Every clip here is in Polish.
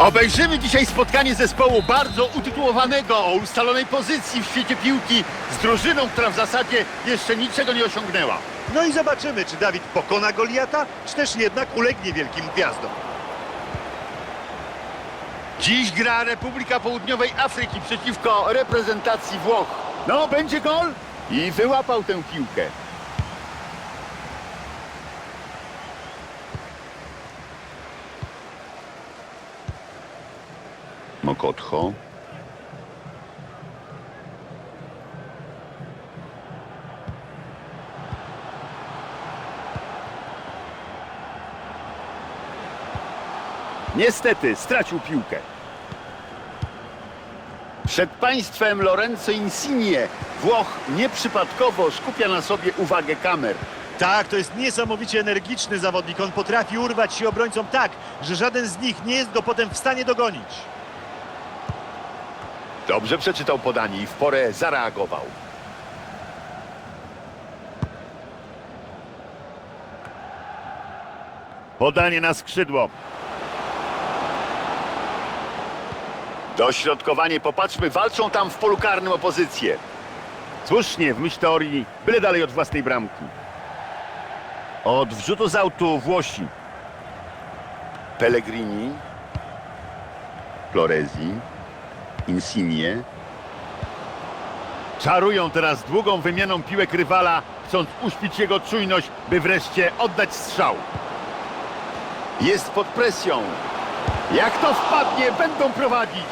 Obejrzymy dzisiaj spotkanie zespołu bardzo utytułowanego o ustalonej pozycji w świecie piłki z drużyną, która w zasadzie jeszcze niczego nie osiągnęła. No i zobaczymy, czy Dawid pokona Goliata, czy też jednak ulegnie wielkim gwiazdom. Dziś gra Republika Południowej Afryki przeciwko reprezentacji Włoch. No, będzie gol i wyłapał tę piłkę. Mokotcho. Niestety stracił piłkę. Przed państwem Lorenzo Insigne Włoch nieprzypadkowo skupia na sobie uwagę kamer. Tak, to jest niesamowicie energiczny zawodnik. On potrafi urwać się obrońcom tak, że żaden z nich nie jest go potem w stanie dogonić. Dobrze przeczytał podanie i w porę zareagował. Podanie na skrzydło. Dośrodkowanie, popatrzmy, walczą tam w polu karnym opozycję. Słusznie, w myśl teorii, byle dalej od własnej bramki. Od wrzutu z autu Włosi. Pellegrini. Florezi. Insigne. Czarują teraz długą wymianą piłek rywala, chcąc uśpić jego czujność, by wreszcie oddać strzał. Jest pod presją. Jak to wpadnie, będą prowadzić.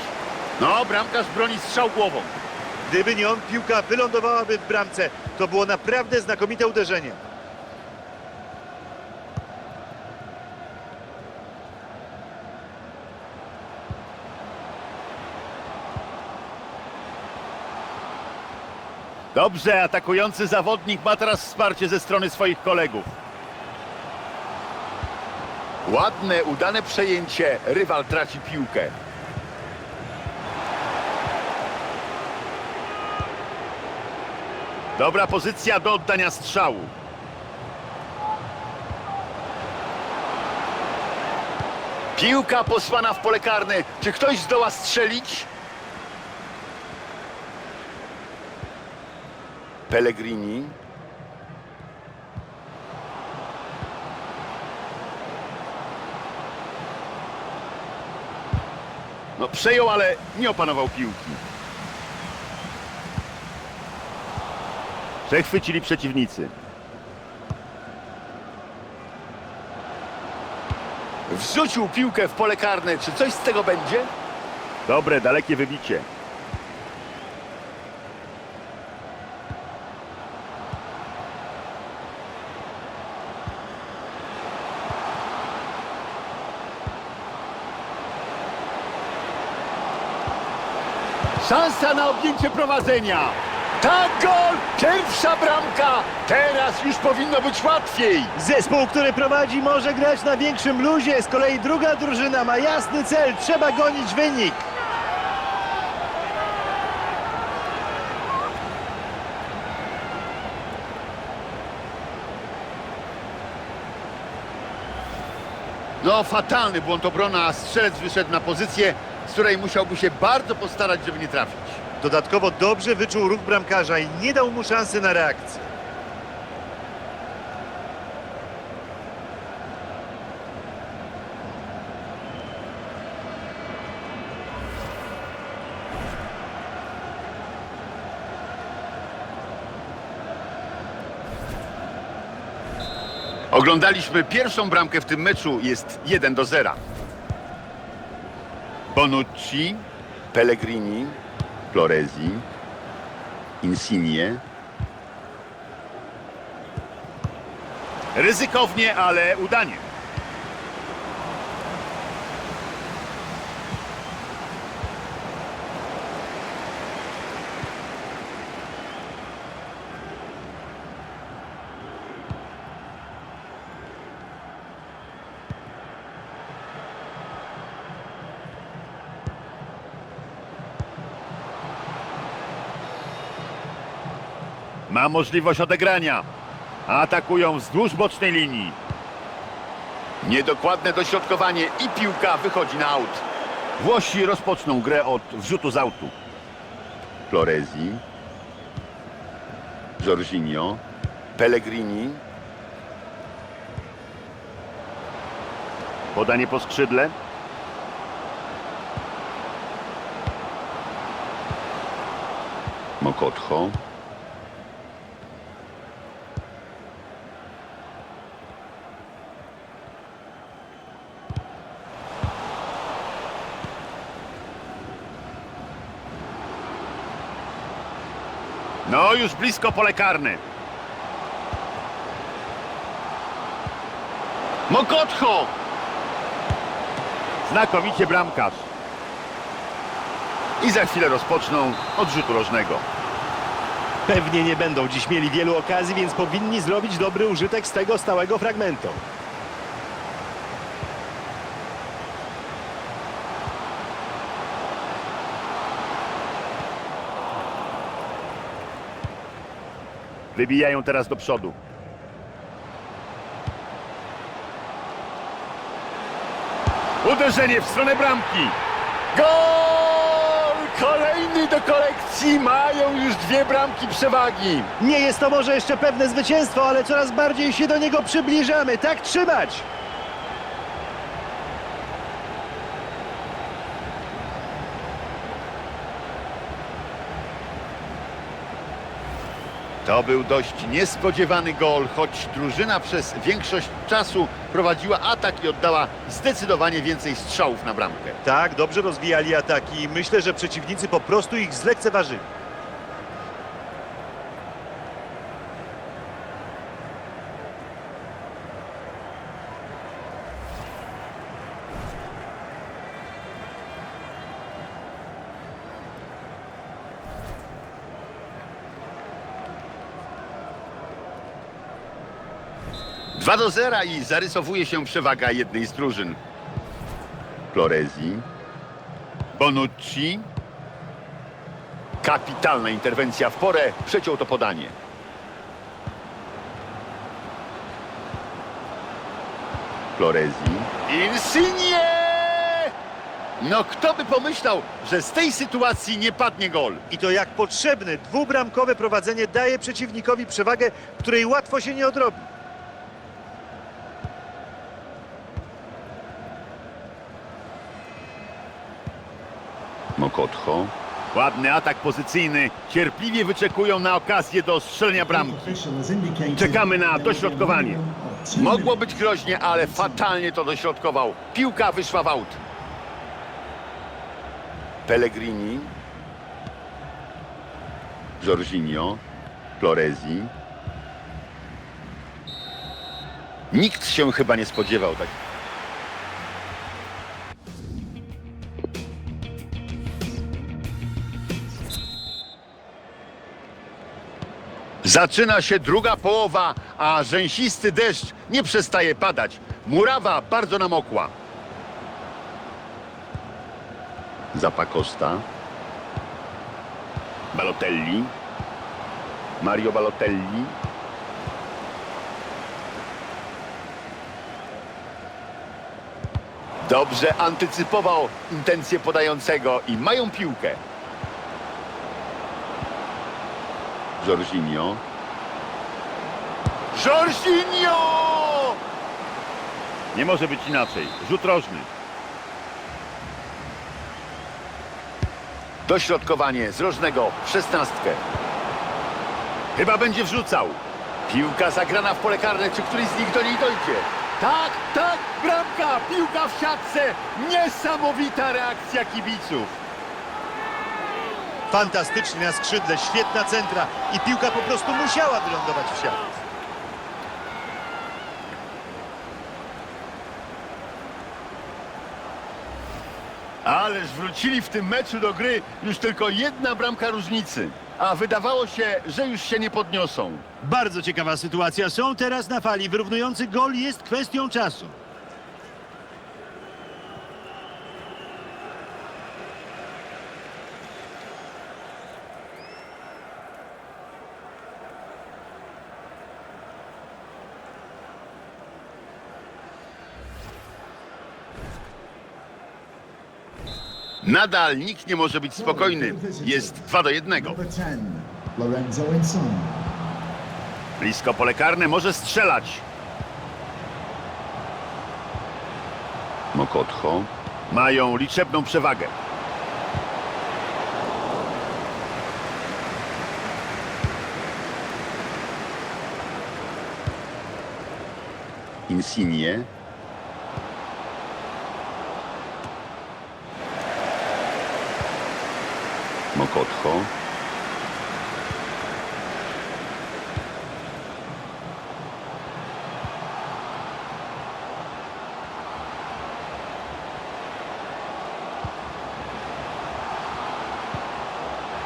No, bramkarz broni strzał głową. Gdyby nie on, piłka wylądowałaby w bramce. To było naprawdę znakomite uderzenie. Dobrze, atakujący zawodnik ma teraz wsparcie ze strony swoich kolegów. Ładne, udane przejęcie. Rywal traci piłkę. Dobra pozycja do oddania strzału. Piłka posłana w pole karne. Czy ktoś zdoła strzelić? Pellegrini. No przejął, ale nie opanował piłki. Przechwycili przeciwnicy. Wrzucił piłkę w pole karne. Czy coś z tego będzie? Dobre, dalekie wybicie. Szansa na objęcie prowadzenia. Tak, gol! Pierwsza bramka! Teraz już powinno być łatwiej. Zespół, który prowadzi, może grać na większym luzie. Z kolei druga drużyna ma jasny cel. Trzeba gonić wynik. No, fatalny błąd obrona, a strzelec wyszedł na pozycję, z której musiałby się bardzo postarać, żeby nie trafić. Dodatkowo dobrze wyczuł ruch bramkarza i nie dał mu szansy na reakcję. Oglądaliśmy pierwszą bramkę w tym meczu, jest 1 do 0. Bonucci, Pellegrini, Florezi, Insigne. Ryzykownie, ale udanie. Ma możliwość odegrania. Atakują wzdłuż bocznej linii. Niedokładne dośrodkowanie i piłka wychodzi na aut. Włosi rozpoczną grę od wrzutu z autu. Florezi. Jorginho. Pellegrini. Podanie po skrzydle. Mokotcho. No, już blisko pole karne. Mokotcho! Znakomicie bramkarz. I za chwilę rozpoczną od rzutu rożnego. Pewnie nie będą dziś mieli wielu okazji, więc powinni zrobić dobry użytek z tego stałego fragmentu. Wybijają teraz do przodu. Uderzenie w stronę bramki. Gol! Kolejny do kolekcji. Mają już dwie bramki przewagi. Nie jest to może jeszcze pewne zwycięstwo, ale coraz bardziej się do niego przybliżamy. Tak trzymać! To był dość niespodziewany gol, choć drużyna przez większość czasu prowadziła atak i oddała zdecydowanie więcej strzałów na bramkę. Tak, dobrze rozwijali ataki i myślę, że przeciwnicy po prostu ich zlekceważyli. Dwa do zera i zarysowuje się przewaga jednej z drużyn. Florezi, Bonucci. Kapitalna interwencja w porę, przeciął to podanie. Florezi. Insigne! No kto by pomyślał, że z tej sytuacji nie padnie gol? I to jak potrzebne, dwubramkowe prowadzenie daje przeciwnikowi przewagę, której łatwo się nie odrobi. Mokotcho. Ładny atak pozycyjny. Cierpliwie wyczekują na okazję do strzelenia bramki. Czekamy na dośrodkowanie. Mogło być groźnie, ale fatalnie to dośrodkował. Piłka wyszła w aut. Pellegrini. Jorginho. Florezi. Nikt się chyba nie spodziewał tak. Zaczyna się druga połowa, a rzęsisty deszcz nie przestaje padać. Murawa bardzo namokła. Zapakosta. Balotelli. Mario Balotelli. Dobrze antycypował intencje podającego i mają piłkę. Jorginho. Jorginho! Nie może być inaczej. Rzut rożny. Dośrodkowanie z rożnego w szesnastkę. Chyba będzie wrzucał. Piłka zagrana w pole karne. Czy któryś z nich do niej dojdzie? Tak, tak, bramka, piłka w siatce. Niesamowita reakcja kibiców. Fantastycznie na skrzydle, świetna centra i piłka po prostu musiała wylądować w siatce. Ależ wrócili w tym meczu do gry już tylko jedna bramka różnicy. A wydawało się, że już się nie podniosą. Bardzo ciekawa sytuacja. Są teraz na fali. Wyrównujący gol jest kwestią czasu. Nadal nikt nie może być spokojny. Jest 2 do 1. Number 10, Lorenzo Insigne. Blisko pole karne może strzelać. Mokotcho. Mają liczebną przewagę. Insigne. Mokotcho.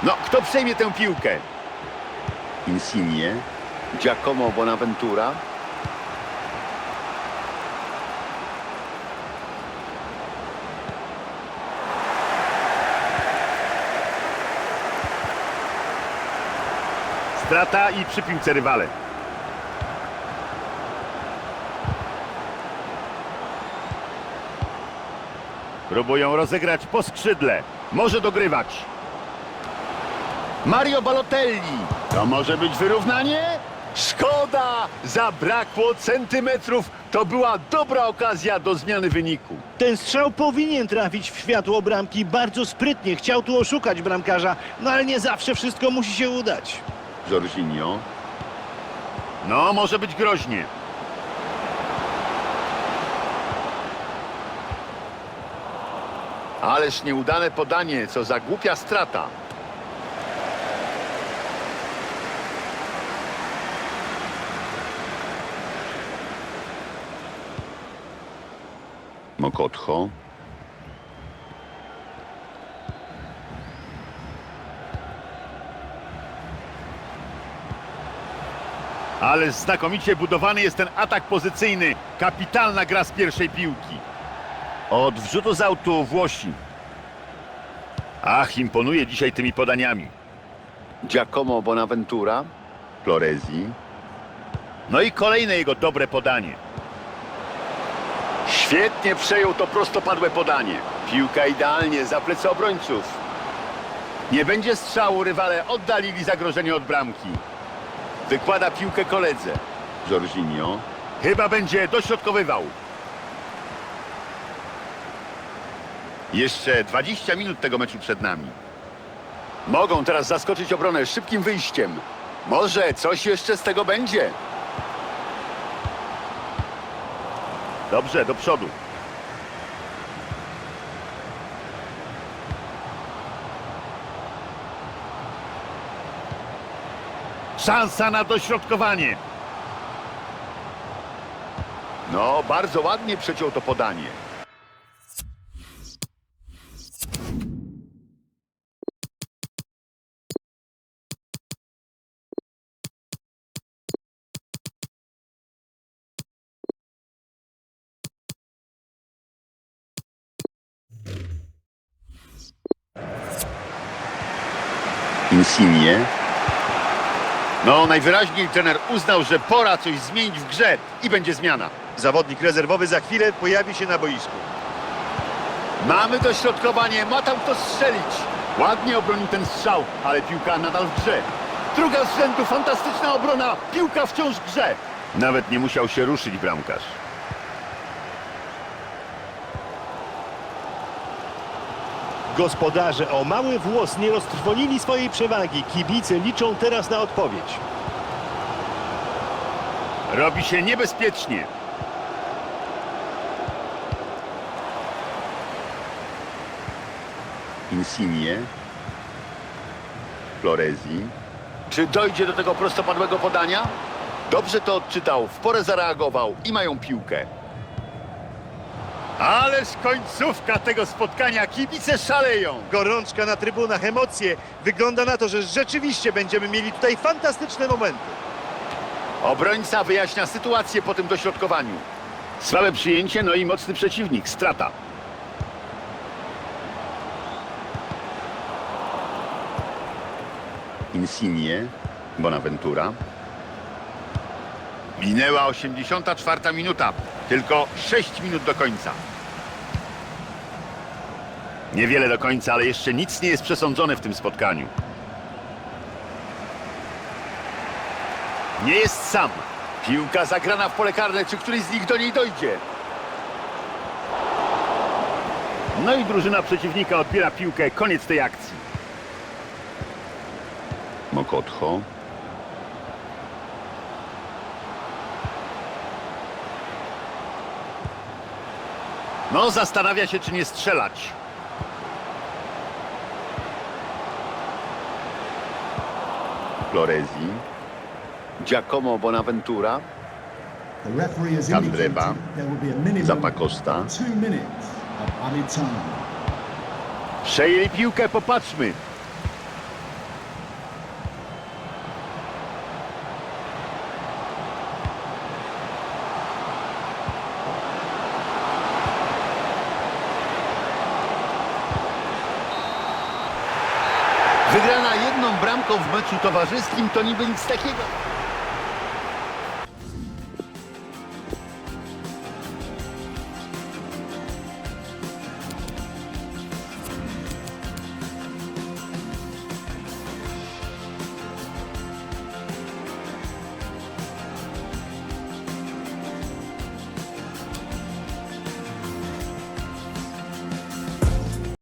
No, kto przejmie tę piłkę? Insigne, Giacomo Bonaventura. Strata i przy piłce rywale. Próbują rozegrać po skrzydle. Może dogrywać. Mario Balotelli. To może być wyrównanie? Szkoda! Zabrakło centymetrów. To była dobra okazja do zmiany wyniku. Ten strzał powinien trafić w światło bramki bardzo sprytnie. Chciał tu oszukać bramkarza, no ale nie zawsze wszystko musi się udać. Jorginho. No, może być groźnie. Ależ nieudane podanie, co za głupia strata. Mokotcho. Ale znakomicie budowany jest ten atak pozycyjny. Kapitalna gra z pierwszej piłki. Od wrzutu z autu Włosi. Ach, imponuje dzisiaj tymi podaniami. Giacomo Bonaventura. Florezi. No i kolejne jego dobre podanie. Świetnie przejął to prostopadłe podanie. Piłka idealnie za plecy obrońców. Nie będzie strzału, rywale oddalili zagrożenie od bramki. Wykłada piłkę koledze. Jorginho. Chyba będzie dośrodkowywał. Jeszcze 20 minut tego meczu przed nami. Mogą teraz zaskoczyć obronę szybkim wyjściem. Może coś jeszcze z tego będzie. Dobrze, do przodu. Szansa na dośrodkowanie. No, bardzo ładnie przeciął to podanie. Insigne. No, najwyraźniej trener uznał, że pora coś zmienić w grze i będzie zmiana. Zawodnik rezerwowy za chwilę pojawi się na boisku. Mamy dośrodkowanie, ma tam to strzelić. Ładnie obronił ten strzał, ale piłka nadal w grze. Druga z rzędu, fantastyczna obrona, piłka wciąż w grze. Nawet nie musiał się ruszyć bramkarz. Gospodarze o mały włos nie roztrwonili swojej przewagi. Kibice liczą teraz na odpowiedź. Robi się niebezpiecznie. Insigne. Florezi. Czy dojdzie do tego prostopadłego podania? Dobrze to odczytał, w porę zareagował i mają piłkę. Ależ końcówka tego spotkania, kibice szaleją. Gorączka na trybunach, emocje. Wygląda na to, że rzeczywiście będziemy mieli tutaj fantastyczne momenty. Obrońca wyjaśnia sytuację po tym dośrodkowaniu. Słabe przyjęcie, no i mocny przeciwnik, strata. Insigne, Bonaventura. Minęła 84 minuta, tylko 6 minut do końca. Niewiele do końca, ale jeszcze nic nie jest przesądzone w tym spotkaniu. Nie jest sam. Piłka zagrana w pole karne, czy któryś z nich do niej dojdzie? No i drużyna przeciwnika odbiera piłkę. Koniec tej akcji. Mokotcho. No, zastanawia się, czy nie strzelać. Florezi. Giacomo Bonaventura. The referee has Candreva. indicated Wygrana jedną bramką w meczu towarzyskim to niby nic takiego.